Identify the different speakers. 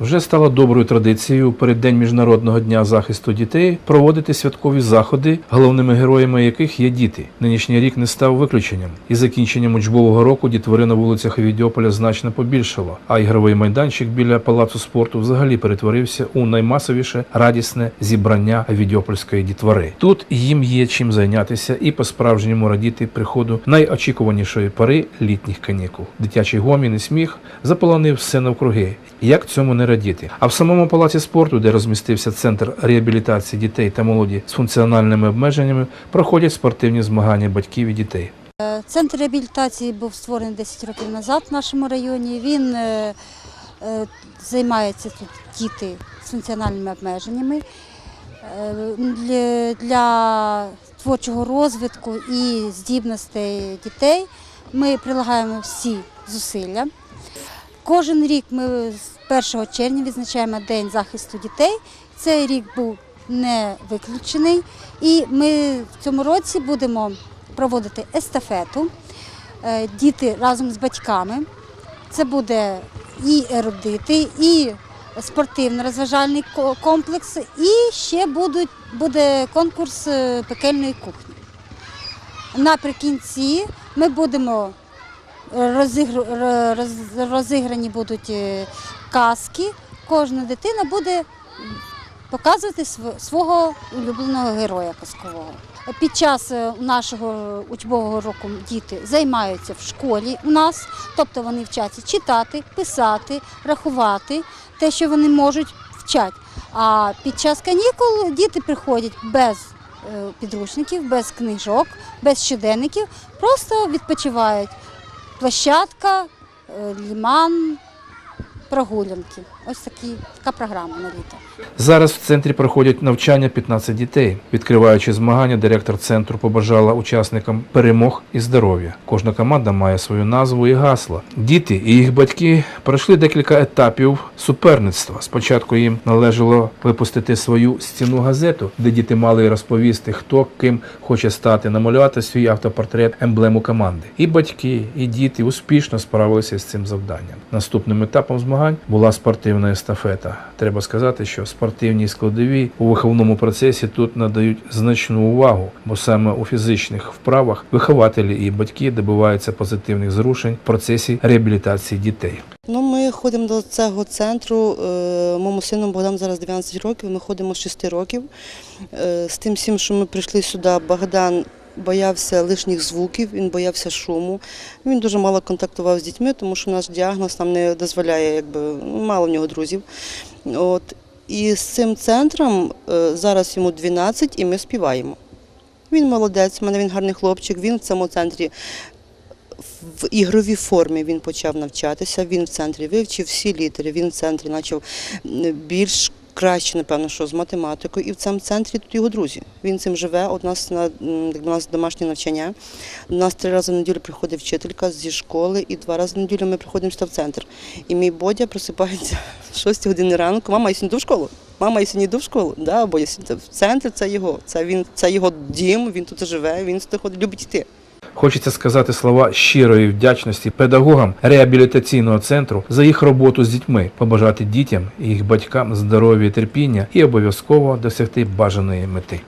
Speaker 1: Вже стало доброю традицією перед День Міжнародного дня захисту дітей проводити святкові заходи, головними героями яких є діти. Нинішній рік не став виключенням. Із закінченням учбового року дітвори на вулицях Авідіополя значно побільшало, а ігровий майданчик біля палацу спорту взагалі перетворився у наймасовіше радісне зібрання Авідіопольської дітвори. Тут їм є чим зайнятися і по-справжньому радіти приходу найочікуванішої пори літніх канікул. Дитячий гомін і сміх заполонив все навкруги. Як цьому не радіти? А в самому палаці спорту, де розмістився центр реабілітації дітей та молоді з функціональними обмеженнями, проходять спортивні змагання батьків і дітей.
Speaker 2: Е, Центр реабілітації був створений 10 років назад в нашому районі. Він е, е, займається тут діти з функціональними обмеженнями. Для, творчого розвитку і здібностей дітей ми прилагаємо всі зусилля. Кожен рік ми 1 червня відзначаємо День захисту дітей. Цей рік був не виключений. І ми в цьому році будемо проводити естафету. Е, Діти разом з батьками. Це буде і ерудити, і спортивно-розважальний комплекс, і ще буде конкурс е, пекельної кухні. Наприкінці ми будемо розігру, ро- роз- розіграні будуть е, казки. Кожна дитина буде показувати св- свого улюбленого героя казкового. Під час е, нашого учбового року діти займаються в школі у нас, тобто вони вчаться читати, писати, рахувати, те, що вони можуть вчать. А під час канікул діти приходять без е, підручників, без книжок, без щоденників, просто відпочивають. Площадка, лиман, ліман, прогулянки. Ось такі, така програма на літо.
Speaker 1: Зараз в центрі проходять навчання 15 дітей. Відкриваючи змагання, директор центру побажала учасникам перемог і здоров'я. Кожна команда має свою назву і гасло. Діти і їх батьки пройшли декілька етапів суперництва. Спочатку їм належало випустити свою стіну газету, де діти мали розповісти, хто ким хоче стати, намалювати свій автопортрет, емблему команди. І батьки, і діти успішно справилися з цим завданням. Наступним етапом змагань була спортивна естафета. Треба сказати, що спортивній складовій у виховному процесі тут надають значну увагу, бо саме у фізичних вправах вихователі і батьки добиваються позитивних зрушень в процесі реабілітації дітей.
Speaker 3: Ну, ми ходимо до цього центру. е, Моєму сину Богдан зараз 19 років. Ми ходимо з 6 років. Е, З тим всім, що ми прийшли сюди, Богдан боявся лишніх звуків, він боявся шуму. Він дуже мало контактував з дітьми, тому що наш діагноз нам не дозволяє, якби ну, мало в нього друзів. От. І з цим центром е, зараз йому 12 і ми співаємо. Він молодець, в мене він гарний хлопчик, він в цьому центрі в ігровій формі він почав навчатися. Він в центрі вивчив всі літери. Він в центрі почав більш краще, напевно, що з математикою. І в цьому центрі тут його друзі. Він цим живе. У нас на у нас домашнє навчання. У нас три рази в неділю приходить вчителька зі школи, і два рази в неділю ми приходимо в центр. І мій Бодя просипається в 6 години ранку. Мама, я сьогодні йду в школу. Мама, я сьогодні йду в школу. Да, бо я в центр це його. Це він, це його дім. Він тут живе. Він сюди ходить, любить йти.
Speaker 1: Хочеться сказати слова щирої вдячності педагогам реабілітаційного центру за їх роботу з дітьми, побажати дітям і їх батькам здоров'я і терпіння і обов'язково досягти бажаної мети.